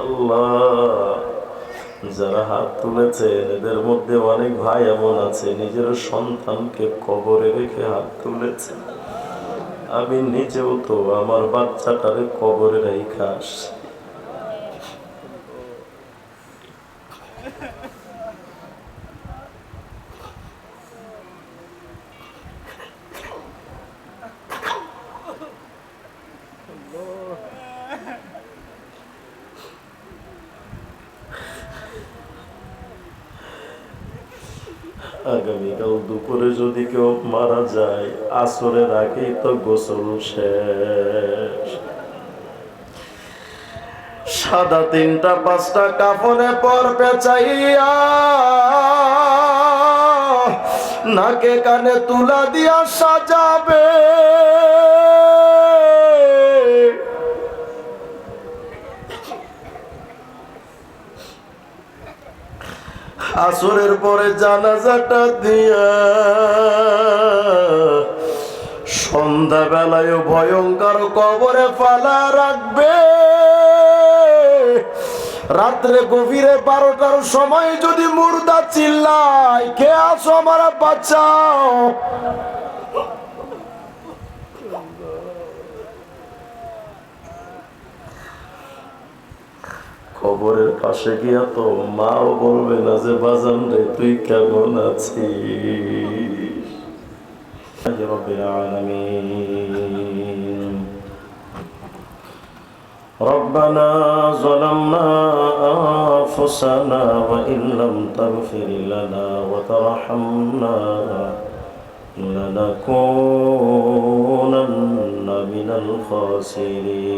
আল্লাহ। যারা হাত তুলেছে এদের মধ্যে অনেক ভাই এমন আছে, নিজের সন্তানকে কবরে রেখে হাত তুলেছে আমি নিজেও তো আমার বাচ্চাটারে কবরে রেখে আসছি। আগামীকাল দুপুরে যদি কেউ মারা যায়, আসরের আগেই তো গোসল শেষ। সাদা তিনটা, পাঁচটা কাপড়ে পর পেঁচাইয়া নাকে কানে তুলা দিয়া সাজাবে। আসরের পরে জানাজাটা দিয়া সন্ধ্যাবেলায় ভয়ঙ্কর কবরে ফালা রাখবে। রাত্রে গভীরে বারোটার সময় যদি মুর্দা চিল্লায়, কে আসো আমার বাঁচাও কবরের পাশে গিয়া তো মাও বলবে না যে বাজান রে তুই কেমন আছিস রব্বিল আলামিন ربنا ظلمنا أنفسنا وإن لم تغفر لنا وترحمنا لنكونن من الخاسرين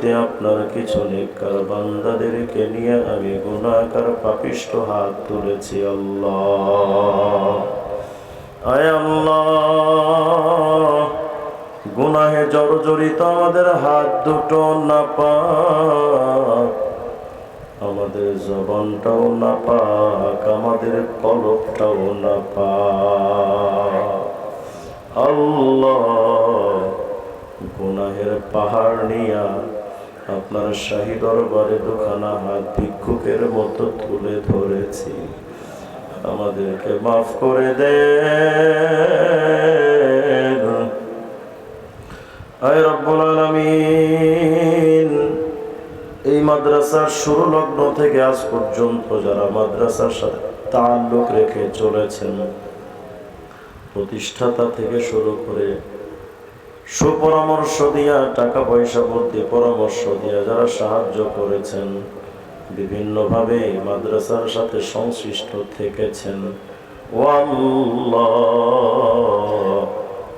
রজনীতে আপনার কিছু নেকর বান্দাদেরকে নিয়ে আমি গুণাকার পাপিষ্ট হাত তুলেছি, আল্লাহ। আয় আল্লাহ, গুনাহে জর্জরিত আমাদের হাত দুটো না পাক আমাদের জবানটাও না পাক আমাদের কলকটাও না পাক আল্লাহ, গুনাহের পাহাড় নিয়া আপনার শাহী দরবারে দুখানা হাত ভিক্ষুকের মতো তুলে ধরেছি। আমাদেরকে মাফ করে আয় রব্বুল এই মাদ্রাসার শুরু লগ্ন থেকে আজ পর্যন্ত যারা মাদ্রাসার সাথে তাল্লুক রেখে চলেছেন, প্রতিষ্ঠাতা থেকে শুরু করে সুপরামর্শ দিয়া টাকা পয়সা বুদ্ধি, পরামর্শ দিয়া যারা সাহায্য করেছেন, বিভিন্নভাবে মাদ্রাসার সাথে সংশ্লিষ্ট থেকেছেন।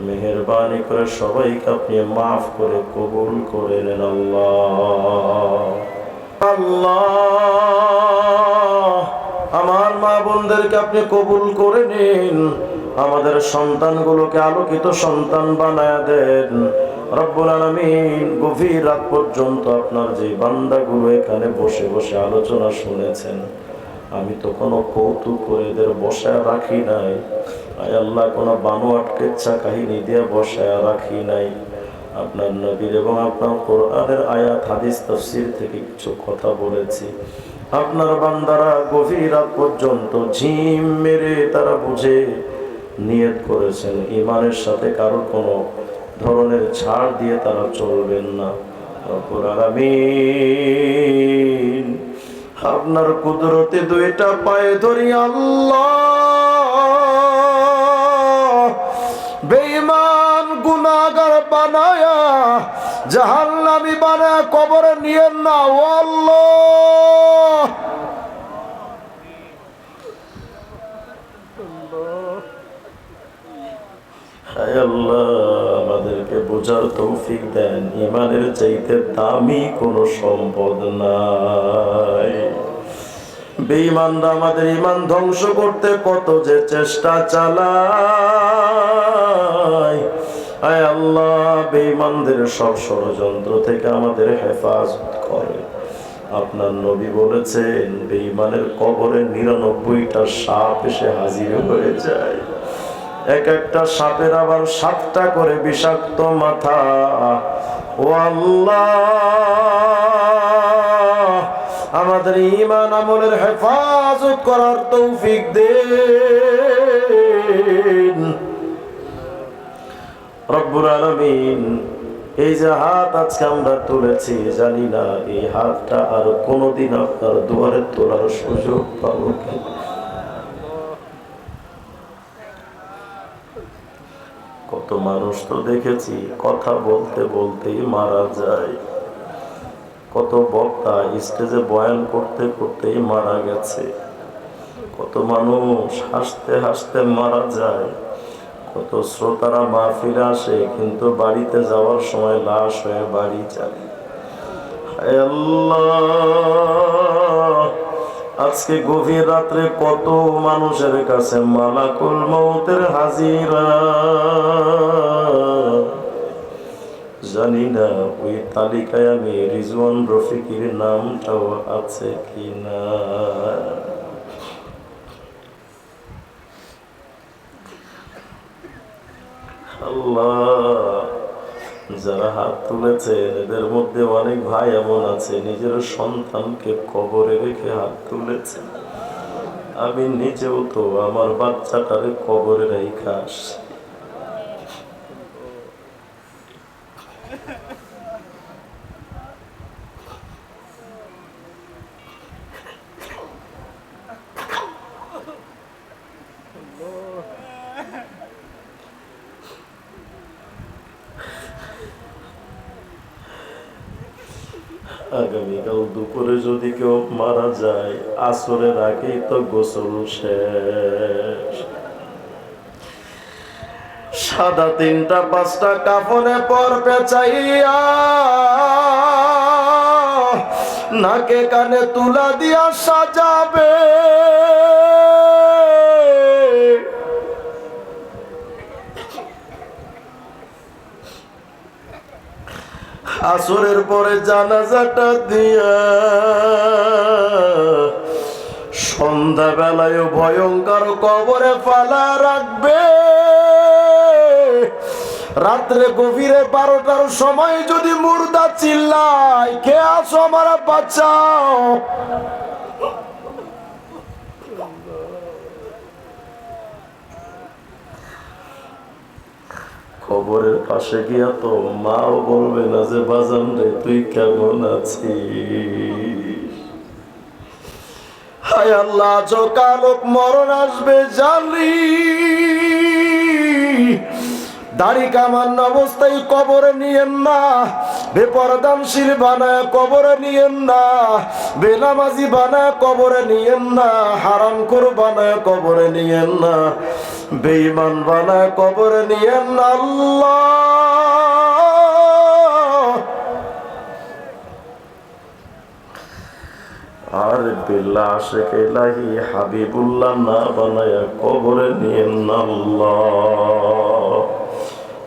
মেহরবানি করে সবাইকে আপনি মাফ করে কবুল করে নেন আল্লাহ। আল্লাহ, আমার মা বোনদেরকে আপনি কবুল করে নিন। আমাদের সন্তানগুলোকে আলোকিত সন্তান বানায় দেন। রব্বুল আলামিন গভীর রাত পর্যন্ত আপনার যে বান্দাগুলো এখানে বসে বসে আলোচনা শুনেছেন, আমি তো কোনো কৌতুক করে এদের বসায় রাখি নাই। আয় আল্লাহ, কোনো বানোয়াট কেচ্ছা কাহিনী দিয়ে বসায় রাখি নাই। আপনার নবীর এবং আপনার কোরআনের আয়াত, হাদিস, তফসির থেকে কিছু কথা বলেছি। আপনার বান্দারা গভীর রাত পর্যন্ত ঝিম মেরে তারা বুঝে নিয়ত করেছেন। ইমানের সাথে কারোর কোনো ধরনের ছাড় দিয়ে তারা চলবেন না। আপনার কুদরতে দুইটা পায়ে ধরি আল্লাহ। বেঈমান গুনাহগার বানায়া জাহান্নামী বানায়া কবরে নিয়েন না ও আল্লাহ হায় আল্লাহ, আমাদেরকে বোঝার তৌফিক দেন। ইমানের চাইতে দামি কোনো সম্পদ নাই। বেঈমানরা আমাদের ইমান ধ্বংস করতে কত যে চেষ্টা চালায়। আয় আল্লাহ, বেঈমানদের সব ষড়যন্ত্র থেকে আমাদের হেফাজত করে। আপনার নবী বলেছেন, বেঈমানের কবরে নিরানব্বইটা সাপ এসে হাজির হয়ে যায়। এক একটা সাপের আবার সাতটা করে বিষাক্ত মাথা। ও আমাদের ইমান আমলের হেফাজত করার তৌফিক দেন। রব্বুল আলামিন, এই যে হাত আজকে আমরা তুলেছি, জানি না এই হাতটা আর কোনোদিন আপনার দুয়ারে তোলার সুযোগ পাবো কি কত মানুষ তো দেখেছি, কথা বলতে বলতেই মারা যায়। কত বক্তা স্টেজে বয়ান করতে করতেই মারা গেছে। কত মানুষ হাসতে হাসতে মারা যায়। কত শ্রোতারা মাহফিলে আসে, কিন্তু বাড়িতে যাওয়ার সময় লাশ হয়ে বাড়ি যায় আজকে গভীর রাত্রে কত মানুষের কাছে মালাকুল মৌতের হাজিরা। জানি না ওই তালিকায় আমি রিজওয়ান রফিকির নামটাও আছে কিনা। আল্লাহ, যারা হাত তুলেছে, এদের মধ্যে অনেক ভাই এমন আছে, নিজের সন্তানকে কবরে রেখে হাত তুলেছে। আমি নিজেও তো আমার বাচ্চাটারে কবরে রেখে আসছি। আগামীকাল দুপুরে যদি কেউ মারা যায়, আসরের আগেই তো গোসল শেষ। সাদা তিনটা, পাঁচটা কাফনে পর পেঁচাইয়া নাকে কানে তুলা দিয়া সাজাবে। আসরের পরে জানাজাটা দিয়া সন্ধ্যা বেলায় ভয়ঙ্কর কবরে ফালা রাখবে। রাত্রে গভীরে বারোটার সময় যদি মুর্দা চিল্লায়, কে আসো আমার বাঁচাও? খবরের পাশে গিয়া তো মাও বলবে না যে, বাজান রে, তুই কেমন আছিস? হায় আল্লাহ চোকালোক মরণ আসবে জানি। দাড়ি কামান্য অবস্থায় কবরে নিয়েন না। বেপরদানশীল বানায় কবরে নিয়েন না। বেনামাজি বানায় কবরে নিয়েন না। হারাম কর বানায় কবরে নিয়েন না। বেঈমান বানায় কবরে নিয়েন না। আল্লাহ। আর বিল্লা আশেক এলাহি হাবিবুল্লাহ না বানায় কবরে নিয়েন না। আল্লাহ।